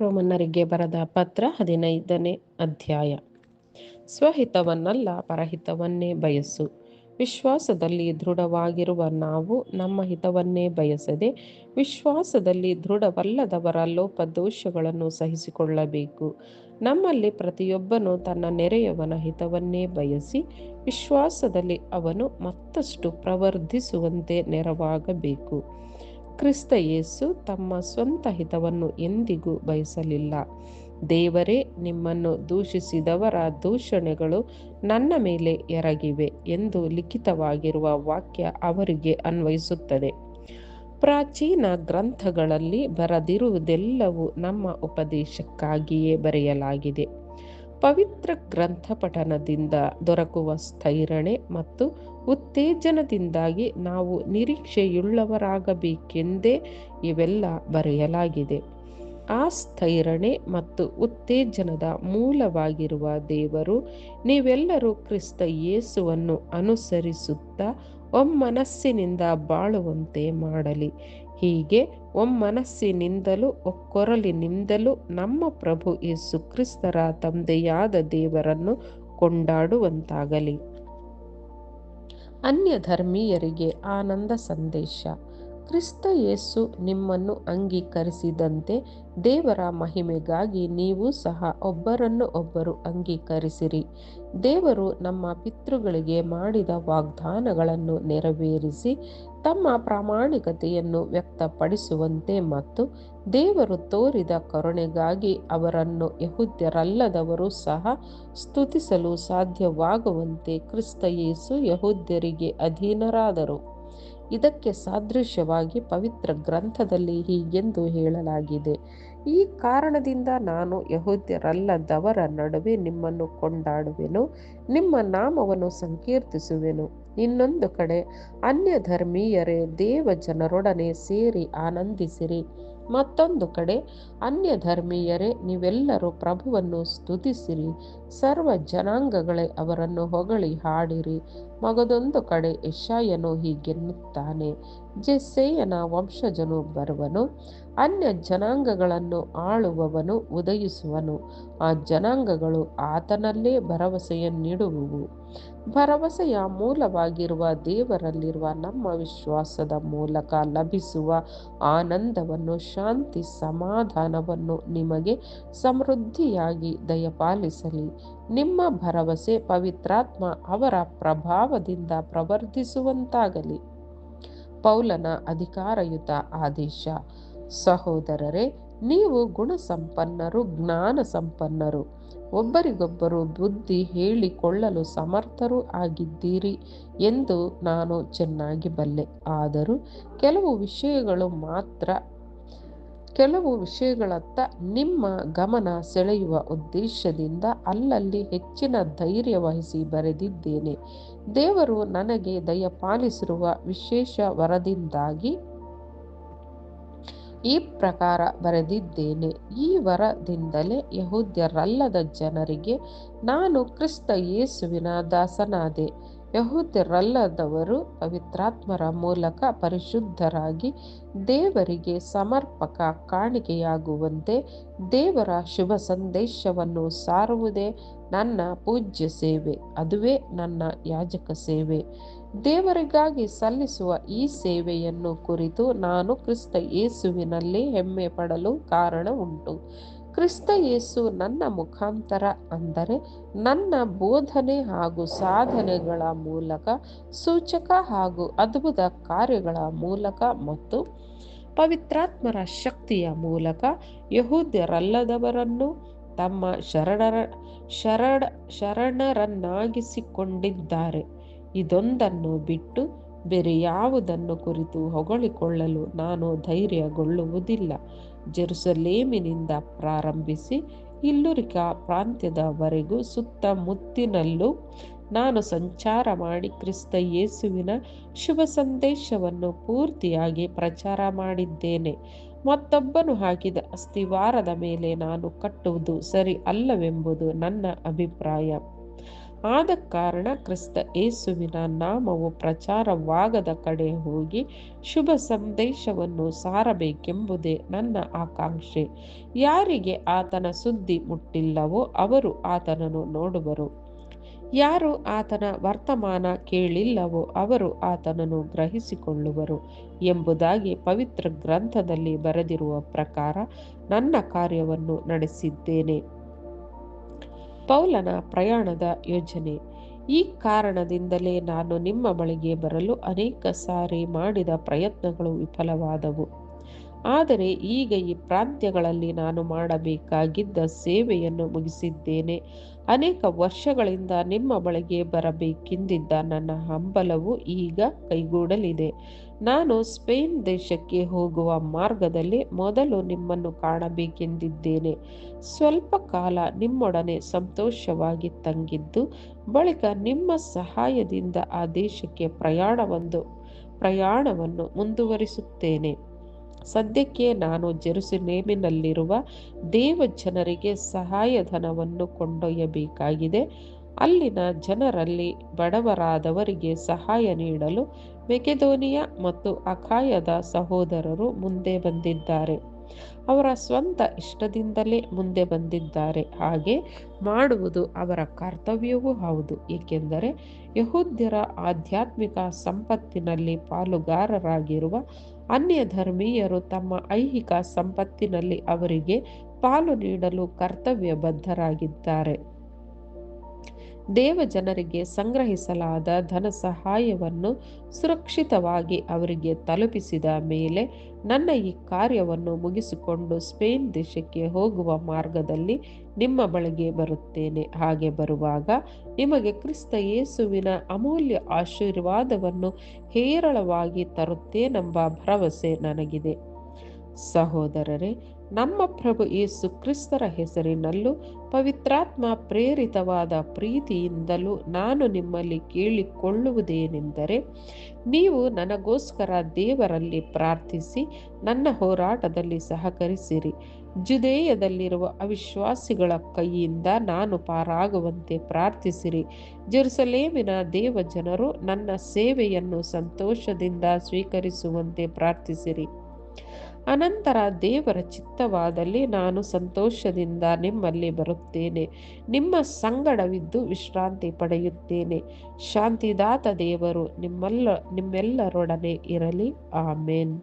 ರೋಮನ್ನರಿಗೆ ಬರದ ಪತ್ರ ಹದಿನೈದನೇ ಅಧ್ಯಾಯ. ಸ್ವಹಿತವನ್ನಲ್ಲ, ಪರಹಿತವನ್ನೇ ಬಯಸು. ವಿಶ್ವಾಸದಲ್ಲಿ ದೃಢವಾಗಿರುವ ನಾವು ನಮ್ಮ ಹಿತವನ್ನೇ ಬಯಸದೆ, ವಿಶ್ವಾಸದಲ್ಲಿ ದೃಢವಲ್ಲದವರ ಲೋಪದೋಷಗಳನ್ನು ಸಹಿಸಿಕೊಳ್ಳಬೇಕು. ನಮ್ಮಲ್ಲಿ ಪ್ರತಿಯೊಬ್ಬನು ತನ್ನ ನೆರೆಯವನ ಹಿತವನ್ನೇ ಬಯಸಿ, ವಿಶ್ವಾಸದಲ್ಲಿ ಅವನು ಮತ್ತಷ್ಟು ಪ್ರವರ್ಧಿಸುವಂತೆ ನೆರವಾಗಬೇಕು. ಕ್ರಿಸ್ತ ಯೇಸು ತಮ್ಮ ಸ್ವಂತ ಹಿತವನ್ನು ಎಂದಿಗೂ ಬಯಸಲಿಲ್ಲ. ದೇವರೇ, ನಿಮ್ಮನ್ನು ದೂಷಿಸಿದವರ ದೂಷಣೆಗಳು ನನ್ನ ಮೇಲೆ ಎರಗಿವೆ ಎಂದು ಲಿಖಿತವಾಗಿರುವ ವಾಕ್ಯ ಅವರಿಗೆ ಅನ್ವಯಿಸುತ್ತದೆ. ಪ್ರಾಚೀನ ಗ್ರಂಥಗಳಲ್ಲಿ ಬರೆದಿರುವುದೆಲ್ಲವೂ ನಮ್ಮ ಉಪದೇಶಕ್ಕಾಗಿಯೇ ಬರೆಯಲಾಗಿದೆ. ಪವಿತ್ರ ಗ್ರಂಥ ಪಠನದಿಂದ ದೊರಕುವ ಸ್ಥೈರಣೆ ಮತ್ತು ಉತ್ತೇಜನದಿಂದಾಗಿ ನಾವು ನಿರೀಕ್ಷೆಯುಳ್ಳವರಾಗಬೇಕೆಂದೇ ಇವೆಲ್ಲ ಬರೆಯಲಾಗಿದೆ. ಆ ಸ್ಥೈರಣೆ ಮತ್ತು ಉತ್ತೇಜನದ ಮೂಲವಾಗಿರುವ ದೇವರು ನೀವೆಲ್ಲರೂ ಕ್ರಿಸ್ತ ಯೇಸುವನ್ನು ಅನುಸರಿಸುತ್ತಾ ಒಮ್ಮನಸ್ಸಿನಿಂದ ಬಾಳುವಂತೆ ಮಾಡಲಿ. ಹೀಗೆ ಒಮ್ಮನಸ್ಸಿನಿಂದಲೂ ಒಕ್ಕೊರಲಿನಿಂದಲೂ ನಮ್ಮ ಪ್ರಭು ಯೇಸು ಕ್ರಿಸ್ತರ ತಂದೆಯಾದ ದೇವರನ್ನು ಕೊಂಡಾಡುವಂತಾಗಲಿ. ಅನ್ಯ ಧರ್ಮೀಯರಿಗೆ ಆನಂದ ಸಂದೇಶ. ಕ್ರಿಸ್ತ ಯೇಸು ನಿಮ್ಮನ್ನು ಅಂಗೀಕರಿಸಿದಂತೆ ದೇವರ ಮಹಿಮೆಗಾಗಿ ನೀವು ಸಹ ಒಬ್ಬರನ್ನು ಒಬ್ಬರು ಅಂಗೀಕರಿಸಿರಿ. ದೇವರು ನಮ್ಮ ಪಿತೃಗಳಿಗೆ ಮಾಡಿದ ವಾಗ್ದಾನಗಳನ್ನು ನೆರವೇರಿಸಿ ತಮ್ಮ ಪ್ರಾಮಾಣಿಕತೆಯನ್ನು ವ್ಯಕ್ತಪಡಿಸುವಂತೆ ಮತ್ತು ದೇವರು ತೋರಿದ ಕರುಣೆಗಾಗಿ ಅವರನ್ನು ಯಹುದ್ಯರಲ್ಲದವರು ಸಹ ಸ್ತುತಿಸಲು ಸಾಧ್ಯವಾಗುವಂತೆ ಕ್ರಿಸ್ತ ಯೇಸು ಯಹುದ್ಯರಿಗೆ ಅಧೀನರಾದರು. ಇದಕ್ಕೆ ಸಾದೃಶ್ಯವಾಗಿ ಪವಿತ್ರ ಗ್ರಂಥದಲ್ಲಿ ಹೀಗೆಂದು ಹೇಳಲಾಗಿದೆ. ಈ ಕಾರಣದಿಂದ ನಾನು ಯಹೋದ್ಯರಲ್ಲದವರ ನಡುವೆ ನಿಮ್ಮನ್ನು ಕೊಂಡಾಡುವೆನು, ನಿಮ್ಮ ನಾಮವನ್ನು ಸಂಕೀರ್ತಿಸುವೆನು. ಇನ್ನೊಂದು ಕಡೆ ಅನ್ಯ ಧರ್ಮೀಯರೇ ದೇವ ಜನರೊಡನೆ ಸೇರಿ ಆನಂದಿಸಿರಿ. ಮತ್ತೊಂದು ಕಡೆ ಅನ್ಯ ಧರ್ಮೀಯರೇ ನೀವೆಲ್ಲರೂ ಪ್ರಭುವನ್ನು ಸ್ತುತಿಸಿರಿ. ಸರ್ವ ಜನಾಂಗಗಳೇ ಅವರನ್ನು ಹೊಗಳಿ ಹಾಡಿರಿ. ಮಗದೊಂದು ಕಡೆ ಯಶಾಯನು ಹೀಗೆನ್ನುತ್ತಾನೆ ಜೆಸ್ಸೆಯನ ವಂಶಜನು ಬರುವನು. ಅನ್ಯ ಜನಾಂಗಗಳನ್ನು ಆಳುವವನು ಉದಯಿಸುವನು. ಆ ಜನಾಂಗಗಳು ಆತನಲ್ಲೇ ಭರವಸೆಯನ್ನಿಡುವುವು. ಭರವಸೆಯ ಮೂಲವಾಗಿರುವ ದೇವರಲ್ಲಿರುವ ನಮ್ಮ ವಿಶ್ವಾಸದ ಮೂಲಕ ಲಭಿಸುವ ಆನಂದವನ್ನು, ಶಾಂತಿ, ಸಮಾಧಾನವನ್ನು ನಿಮಗೆ ಸಮೃದ್ಧಿಯಾಗಿ ದಯಪಾಲಿಸಲಿ. ನಿಮ್ಮ ಭರವಸೆ ಪವಿತ್ರಾತ್ಮ ಅವರ ಪ್ರಭಾವದಿಂದ ಪ್ರವರ್ಧಿಸುವಂತಾಗಲಿ. ಪೌಲನ ಅಧಿಕಾರಯುತ ಆದೇಶ. ಸಹೋದರರೇ, ನೀವು ಗುಣಸಂಪನ್ನರು ಜ್ಞಾನ ಸಂಪನ್ನರು ಒಬ್ಬರಿಗೊಬ್ಬರು ಬುದ್ಧಿ ಹೇಳಿಕೊಳ್ಳಲು ಸಮರ್ಥರು ಆಗಿದ್ದೀರಿ ಎಂದು ನಾನು ಚೆನ್ನಾಗಿ ಬಲ್ಲೆ. ಆದರೂ ಕೆಲವು ವಿಷಯಗಳು ಮಾತ್ರ ಕೆಲವು ವಿಷಯಗಳತ್ತ ನಿಮ್ಮ ಗಮನ ಸೆಳೆಯುವ ಉದ್ದೇಶದಿಂದ ಅಲ್ಲಲ್ಲಿ ಹೆಚ್ಚಿನ ಧೈರ್ಯ ವಹಿಸಿ ಬರೆದಿದ್ದೇನೆ. ದೇವರು ನನಗೆ ದಯಪಾಲಿಸಿರುವ ವಿಶೇಷ ವರದಿಂದಾಗಿ ಈ ಪ್ರಕಾರ ಬರೆದಿದ್ದೇನೆ. ಈ ವರದಿಂದಲೇ ಯಹೂದ್ಯರಲ್ಲದ ಜನರಿಗೆ ನಾನು ಕ್ರಿಸ್ತ ಯೇಸುವಿನ ದಾಸನಾದೆ. ಯಹೂದ್ಯರಲ್ಲದವರು ಪವಿತ್ರಾತ್ಮರ ಮೂಲಕ ಪರಿಶುದ್ಧರಾಗಿ ದೇವರಿಗೆ ಸಮರ್ಪಕ ಕಾಣಿಕೆಯಾಗುವಂತೆ ದೇವರ ಶುಭ ಸಂದೇಶವನ್ನು ಸಾರುವುದೇ ನನ್ನ ಪೂಜ್ಯ ಸೇವೆ, ಅದುವೇ ನನ್ನ ಯಾಜಕ ಸೇವೆ. ದೇವರಿಗಾಗಿ ಸಲ್ಲಿಸುವ ಈ ಸೇವೆಯನ್ನು ಕುರಿತು ನಾನು ಕ್ರಿಸ್ತ ಯೇಸುವಿನಲ್ಲಿ ಹೆಮ್ಮೆ ಪಡಲು ಕಾರಣ ಉಂಟು ಕ್ರಿಸ್ತ ಯೇಸು ನನ್ನ ಮುಖಾಂತರ ಅಂದರೆ ನನ್ನ ಬೋಧನೆ ಹಾಗೂ ಸಾಧನೆಗಳ ಮೂಲಕ, ಸೂಚಕ ಹಾಗೂ ಅದ್ಭುತ ಕಾರ್ಯಗಳ ಮೂಲಕ ಮತ್ತು ಪವಿತ್ರಾತ್ಮರ ಶಕ್ತಿಯ ಮೂಲಕ ಯಹೂದ್ಯರಲ್ಲದವರನ್ನು ತಮ್ಮ ಶರಣರ, ಶರಣ, ಶರಣರನ್ನಾಗಿಸಿಕೊಂಡಿದ್ದಾರೆ. ಇದೊಂದನ್ನು ಬಿಟ್ಟು ಬೇರೆ ಯಾವುದನ್ನು ಕುರಿತು ಹೊಗಳಿಕೊಳ್ಳಲು ನಾನು ಧೈರ್ಯಗೊಳ್ಳುವುದಿಲ್ಲ. ಜೆರುಸಲೇಮಿನಿಂದ ಪ್ರಾರಂಭಿಸಿ ಇಲ್ಲುರಿಕ ಪ್ರಾಂತ್ಯದವರೆಗೂ ಸುತ್ತಮುತ್ತಿನಲ್ಲೂ ನಾನು ಸಂಚಾರ ಮಾಡಿ ಕ್ರಿಸ್ತ ಯೇಸುವಿನ ಶುಭ ಸಂದೇಶವನ್ನು ಪೂರ್ತಿಯಾಗಿ ಪ್ರಚಾರ ಮಾಡಿದ್ದೇನೆ. ಮತ್ತೊಬ್ಬನು ಹಾಕಿದ ಅಸ್ಥಿವಾರದ ಮೇಲೆ ನಾನು ಕಟ್ಟುವುದು ಸರಿ ಅಲ್ಲವೆಂಬುದು ನನ್ನ ಅಭಿಪ್ರಾಯ. ಆದ ಕಾರಣ ಕ್ರಿಸ್ತ ಯೇಸುವಿನ ನಾಮವು ಪ್ರಚಾರವಾಗದ ಕಡೆ ಹೋಗಿ ಶುಭ ಸಂದೇಶವನ್ನು ಸಾರಬೇಕೆಂಬುದೇ ನನ್ನ ಆಕಾಂಕ್ಷೆ. ಯಾರಿಗೆ ಆತನ ಸುದ್ದಿ ಮುಟ್ಟಿಲ್ಲವೋ ಅವರು ಆತನನ್ನು ನೋಡುವರು. ಯಾರು ಆತನ ವರ್ತಮಾನ ಕೇಳಿಲ್ಲವೋ ಅವರು ಆತನನ್ನು ಗ್ರಹಿಸಿಕೊಳ್ಳುವರು ಎಂಬುದಾಗಿ ಪವಿತ್ರ ಗ್ರಂಥದಲ್ಲಿ ಬರೆದಿರುವ ಪ್ರಕಾರ ನನ್ನ ಕಾರ್ಯವನ್ನು ನಡೆಸಿದ್ದೇನೆ. ಪೌಲನ ಪ್ರಯಾಣದ ಯೋಜನೆ. ಈ ಕಾರಣದಿಂದಲೇ ನಾನು ನಿಮ್ಮ ಬಳಿಗೆ ಬರಲು ಅನೇಕ ಸಾರಿ ಮಾಡಿದ ಪ್ರಯತ್ನಗಳು ವಿಫಲವಾದವು. ಆದರೆ ಈಗ ಈ ಪ್ರಾಂತ್ಯಗಳಲ್ಲಿ ನಾನು ಮಾಡಬೇಕಾಗಿದ್ದ ಸೇವೆಯನ್ನು ಮುಗಿಸಿದ್ದೇನೆ. ಅನೇಕ ವರ್ಷಗಳಿಂದ ನಿಮ್ಮ ಬಳಿಗೆ ಬರಬೇಕೆಂದಿದ್ದ ನನ್ನ ಹಂಬಲವು ಈಗ ಕೈಗೂಡಲಿದೆ. ನಾನು ಸ್ಪೇನ್ ದೇಶಕ್ಕೆ ಹೋಗುವ ಮಾರ್ಗದಲ್ಲಿ ಮೊದಲು ನಿಮ್ಮನ್ನು ಕಾಣಬೇಕೆಂದಿದ್ದೇನೆ. ಸ್ವಲ್ಪ ಕಾಲ ನಿಮ್ಮೊಡನೆ ಸಂತೋಷವಾಗಿ ತಂಗಿದ್ದು, ಬಳಿಕ ನಿಮ್ಮ ಸಹಾಯದಿಂದ ಆ ದೇಶಕ್ಕೆ ಪ್ರಯಾಣವೊಂದು, ಪ್ರಯಾಣವನ್ನು ಮುಂದುವರಿಸುತ್ತೇನೆ. ಸದ್ಯಕ್ಕೆ ನಾನು ಜೆರುಸಲೇಮಿನಲ್ಲಿರುವ ದೇವ ಜನರಿಗೆ ಸಹಾಯಧನವನ್ನು ಕೊಂಡೊಯ್ಯಬೇಕಾಗಿದೆ. ಅಲ್ಲಿನ ಜನರಲ್ಲಿ ಬಡವರಾದವರಿಗೆ ಸಹಾಯ ನೀಡಲು ಮೆಕೆದೋನಿಯಾ ಮತ್ತು ಅಖಾಯದ ಸಹೋದರರು ಮುಂದೆ ಬಂದಿದ್ದಾರೆ. ಅವರ ಸ್ವಂತ ಇಷ್ಟದಿಂದಲೇ ಮುಂದೆ ಬಂದಿದ್ದಾರೆ. ಹಾಗೆ ಮಾಡುವುದು ಅವರ ಕರ್ತವ್ಯವೂ ಹೌದು. ಏಕೆಂದರೆ ಯಹೂದ್ಯರ ಆಧ್ಯಾತ್ಮಿಕ ಸಂಪತ್ತಿನಲ್ಲಿ ಪಾಲುಗಾರರಾಗಿರುವ ಅನ್ಯ ಧರ್ಮೀಯರು ತಮ್ಮ ಐಹಿಕ ಸಂಪತ್ತಿನಲ್ಲಿ ಅವರಿಗೆ ಪಾಲು ನೀಡಲು ಕರ್ತವ್ಯಬದ್ಧರಾಗಿದ್ದಾರೆ. ಜನರಿಗೆ ಸಂಗ್ರಹಿಸಲಾದ ಧನ ಸಹಾಯವನ್ನು ಸುರಕ್ಷಿತವಾಗಿ ಅವರಿಗೆ ತಲುಪಿಸಿದ ಮೇಲೆ ನನ್ನ ಈ ಕಾರ್ಯವನ್ನು ಮುಗಿಸಿಕೊಂಡು ಸ್ಪೇನ್ ದೇಶಕ್ಕೆ ಹೋಗುವ ಮಾರ್ಗದಲ್ಲಿ ನಿಮ್ಮ ಬಳಿಗೆ ಬರುತ್ತೇನೆ. ಹಾಗೆ ಬರುವಾಗ ನಿಮಗೆ ಕ್ರಿಸ್ತ ಯೇಸುವಿನ ಅಮೂಲ್ಯ ಆಶೀರ್ವಾದವನ್ನು ಹೇರಳವಾಗಿ ತರುತ್ತೇನೆಂಬ ಭರವಸೆ ನನಗಿದೆ. ಸಹೋದರರೇ ನಮ್ಮ ಪ್ರಭು ಯೇಸು ಕ್ರಿಸ್ತರ ಹೆಸರಿನಲ್ಲೂ ಪವಿತ್ರಾತ್ಮ ಪ್ರೇರಿತವಾದ ಪ್ರೀತಿಯಿಂದಲೂ ನಾನು ನಿಮ್ಮಲ್ಲಿ ಕೇಳಿಕೊಳ್ಳುವುದೇನೆಂದರೆ, ನೀವು ನನಗೋಸ್ಕರ ದೇವರಲ್ಲಿ ಪ್ರಾರ್ಥಿಸಿ, ನನ್ನ ಹೋರಾಟದಲ್ಲಿ ಸಹಕರಿಸಿರಿ. ಜುದೇಯದಲ್ಲಿರುವ ಅವಿಶ್ವಾಸಿಗಳ ಕೈಯಿಂದ ನಾನು ಪಾರಾಗುವಂತೆ ಪ್ರಾರ್ಥಿಸಿರಿ. ಜೆರುಸಲೇಮಿನ ದೇವ ಜನರು ನನ್ನ ಸೇವೆಯನ್ನು ಸಂತೋಷದಿಂದ ಸ್ವೀಕರಿಸುವಂತೆ ಪ್ರಾರ್ಥಿಸಿರಿ. ಅನಂತರ ದೇವರ ಚಿತ್ತವಾದಲ್ಲಿ ನಾನು ಸಂತೋಷದಿಂದ ನಿಮ್ಮಲ್ಲಿ ಬರುತ್ತೇನೆ. ನಿಮ್ಮ ಸಂಗಡವಿದ್ದು ವಿಶ್ರಾಂತಿ ಪಡೆಯುತ್ತೇನೆ. ಶಾಂತಿದಾತ ದೇವರು ನಿಮ್ಮೆಲ್ಲ ನಿಮ್ಮೆಲ್ಲರೊಡನೆ ಇರಲಿ. ಆಮೇನ್.